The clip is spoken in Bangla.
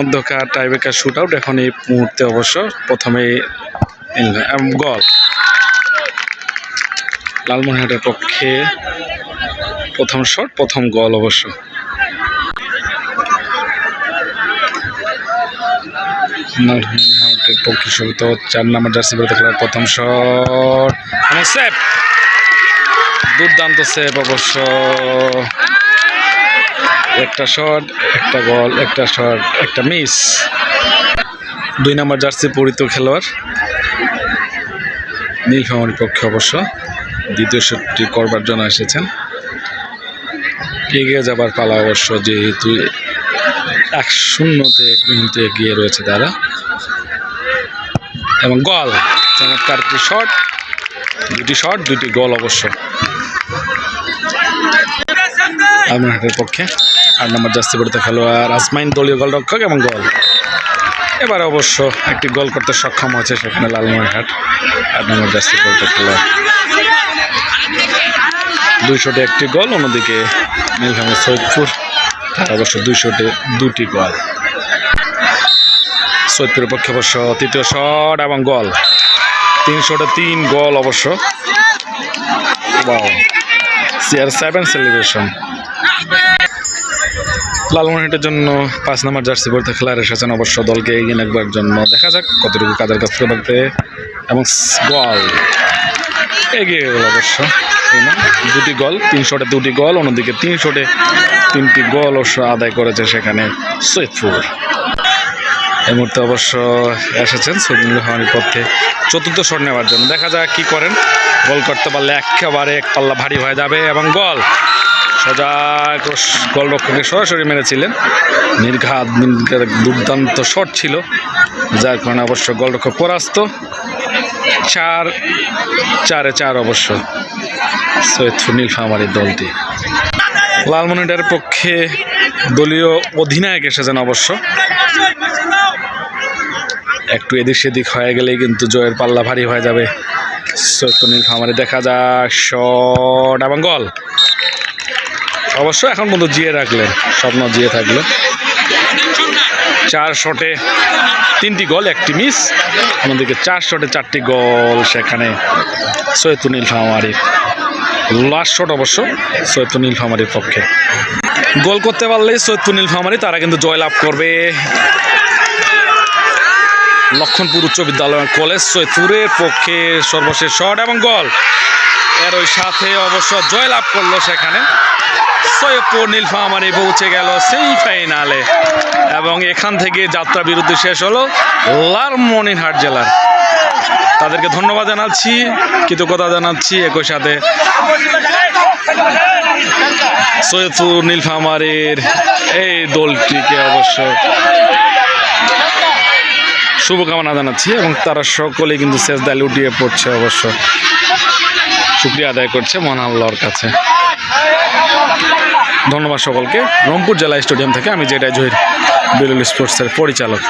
মধ্যকার টাইবেকার শুট আউট এখন এই মুহূর্তে অবশ্য প্রথমে গল। লালমোহনহাটের পক্ষে প্রথম শট প্রথম গল অবশ্য। চার প্রথম শট এবং সেভ দুর্দান্ত সেভ অবশ্য। একটা শট একটা বল একটা শট একটা মিস দুই নম্বর জার্সি পরিত খেলোয়াড় নীলফামারির পক্ষে অবশ্য দ্বিতীয় শটটি করবার জন্য এসেছেন। এগিয়ে যাবার পালা অবশ্য যেহেতু এক শূন্যতে কিন্তু এগিয়ে রয়েছে তারা। এবং গল চমৎকার একটি শট দুটি শট দুটি গোল অবশ্য। আলমহাটের পক্ষে। আট নম্বর পড়তে খেলোয়াড় আসমাইন দলীয় গোলরক্ষক এবং গোল। এবার অবশ্য একটি গোল করতে সক্ষম হয়েছে সেখানে লালমনিরহাট আট নম্বর জাস্তি পড়তে খেলোয়াড়। দুই শটে একটি গোল, অন্যদিকে নীলফামারী সৈয়দপুর তার অবশ্য দুই শটে দুটি গোল। সৈয়দপুরের পক্ষে অবশ্য তৃতীয় শট এবং গোল। তিন শটে তিন গোল অবশ্য। সিআর সেভেন সেলিব্রেশন লালমোহনহাটের জন্য পাঁচ নম্বর জার্সি পড়তে খেলার এসেছেন অবশ্য দলকে এগিয়ে নেবার জন্য দেখা যাক কতটুকু কাদের কাছ থেকে পারতে এবং গল। এগিয়ে গেল অবশ্য। দুটি গল, তিন শটে দুটি গল, অন্যদিকে তিন শটে তিনটি গল অবশ্য আদায় করেছে সেখানে সৈয়দপুর। এই মুহূর্তে অবশ্য এসেছেন সৈদুল রহমানের পথে চতুর্থ শট নেওয়ার জন্য। দেখা যাক কি করেন। গোল করতে পারলে একেবারে এক পাল্লা ভারী হয়ে যাবে এবং গোল। সোজা ক্রস- গোলরক্ষকে সরাসরি মেরেছিলেন নির্ঘাত দুর্দান্ত শট ছিল, যার কারণে অবশ্য গোলরক্ষক পরাস্ত। চার, চারে চার অবশ্য সৈয়দপুর নীলফামারীর দলটি। লালমনিটার পক্ষে দলীয় অধিনায়ক এসেছেন অবশ্য। একটু এদিক সেদিক হয়ে গেলেই কিন্তু জয়ের পাল্লা ভারী হয়ে যাবে। সৈয়দপুর নীলফামারী দেখা যাক, শট এবং গোল। অবশ্য এখন পর্যন্ত জিয়ে রাখলেন স্বপ্ন জিয়ে থাকল। চার শটে তিনটি গোল, একটি মিস। অন্যদিকে চার শটে চারটি গোল সেখানে সৈয়দুনীল ফামারির লাস্ট শট অবশ্য সৈয়দুনীল ফামারির পক্ষে। গোল করতে পারলেই সৈয়দুনীল নীলফামারী তারা কিন্তু জয়লাভ করবে। লক্ষণপুর উচ্চ বিদ্যালয় কলেজ সৈয়দপুরের পক্ষে সর্বশেষ শট এবং গোল। এর ওই সাথে অবশ্য জয়লাভ করল সেখানে। সৈয়দপুর নীলফামারী পৌঁছে গেল সেই ফাইনালে এবং এখান থেকে যাত্রা বিরতি শেষ হলো লালমনিরহাট জেলার। তাদেরকে ধন্যবাদ জানাচ্ছি, কৃতজ্ঞতা জানাচ্ছি একই সাথে। সৈয়দপুর নীলফামারীর এই দলটিকে অবশ্য শুভকামনা জানাচ্ছি এবং তারা সকলেই কিন্তু শেষ দায় লুটিয়ে পড়ছে অবশ্য। শুক্রিয়া আদায় করছে মহান আল্লাহর কাছে। ধন্যবাদ সকলকে। রংপুর জেলা স্টেডিয়াম থেকে আমি জেটাই জহির বিলুল স্পোর্টসের পরিচালক।